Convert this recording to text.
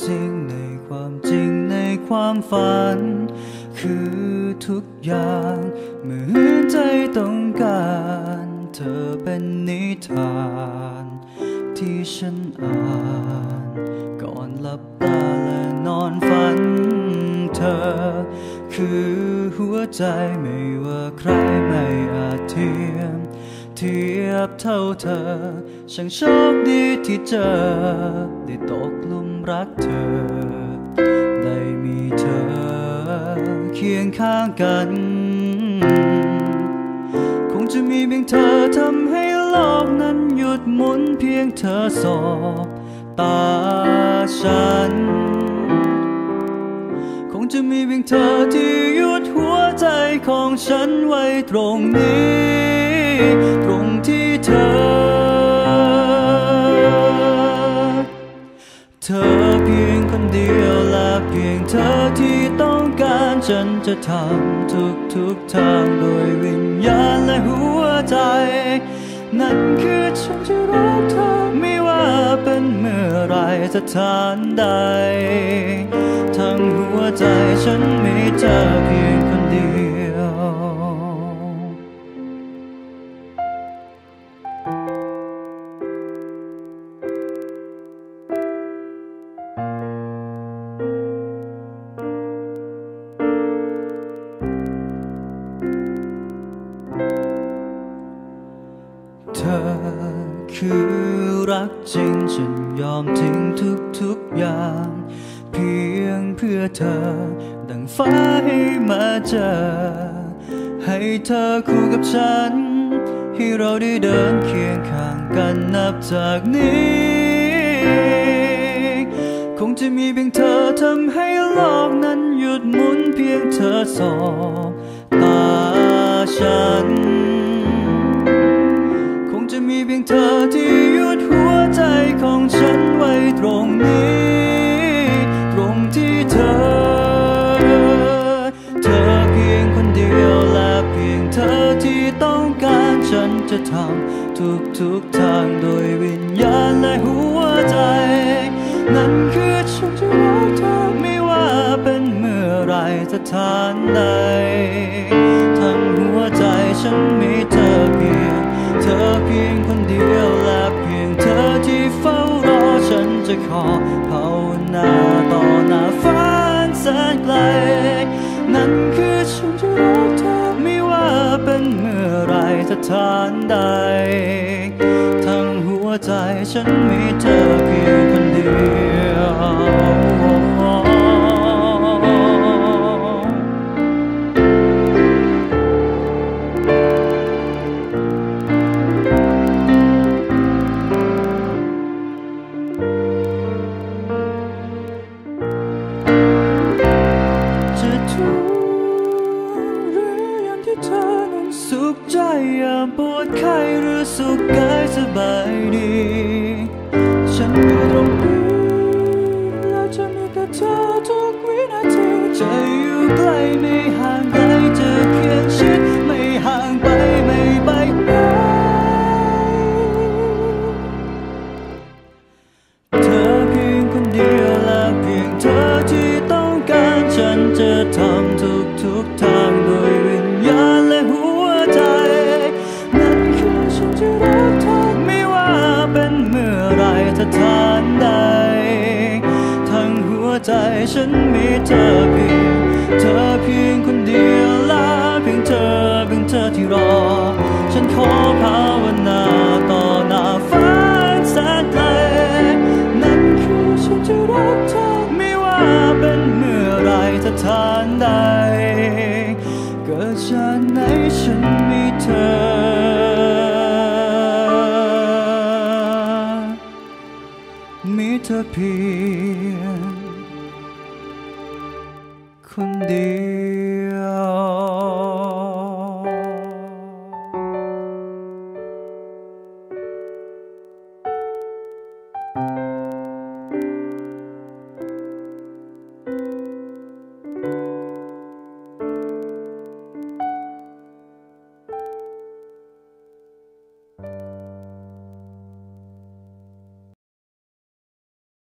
สิ่งในความจริงในความฝัน คือทุกอย่างเหมือนใจต้องการ เธอเป็นนิทาน ที่ฉันอ่าน ก่อนหลับตาและนอนฝัน เธอ คือหัวใจไม่ว่าใครไม่อาจเทียมเทียบเท่าเธอช่างโชคดีที่เจอได้ตก รักเธอ ได้มีเธอ เคียงข้างกัน คงจะมีเพียงเธอทำให้โลกนั้นหยุดหมุนเพียงเธอสอบตาฉัน คงจะมีเพียงเธอที่หยุดหัวใจของฉันไว้ตรงนี้ ฉันจะทำทุกทุกๆทางโดยวิญญาณและหัวใจ นั่นคือฉันจะรักเธอไม่ว่าเป็นเมื่อไรสถานใด ทั้งหัวใจฉันมีเธอเพียงคนเดียว คือรักจริงฉันยอมทิ้งทุกทุกๆอย่าง เพียงเพื่อเธอ ดังฟ้าให้มาเจอ ให้เธอคู่กับฉัน ให้เราได้เดินเคียงข้างกันนับจากนี้ คงจะมีเพียงเธอทำให้โลกนั้นหยุดหมุนเพียงเธอสอบตาฉัน จะทำทุกทุกทางโดยวิญญาณและหัวใจ นั่นคือฉันจะรักเธอไม่ว่าเป็นเมื่อไรสถานใดทั้งหัวใจฉันมีเธอเพียง เธอเพียงคนเดียวและเพียงเธอที่เฝ้ารอฉันจะขอภาวนา ฐานใด ทั้งหัวใจฉันมีเธอเพียง ใจยามปวดไข้หรือสุขกายสบายดี ฉันอยู่ตรงนี้และจะมีแต่เธอทุกวินาทีใจอยู่ นมีเธอเพียง เธอเพียงคนเดียวและเพียงเธอเพียงเธอที่รอ ฉันขอภาวนาต่อหน้าฟ้าแสนไกลนั่นคือฉันจะรักเธอไม่ว่าเป็นเมื่อไรสถานใด เกิดชาติไหนฉันมีเธอมีเธอเพียง คนเดี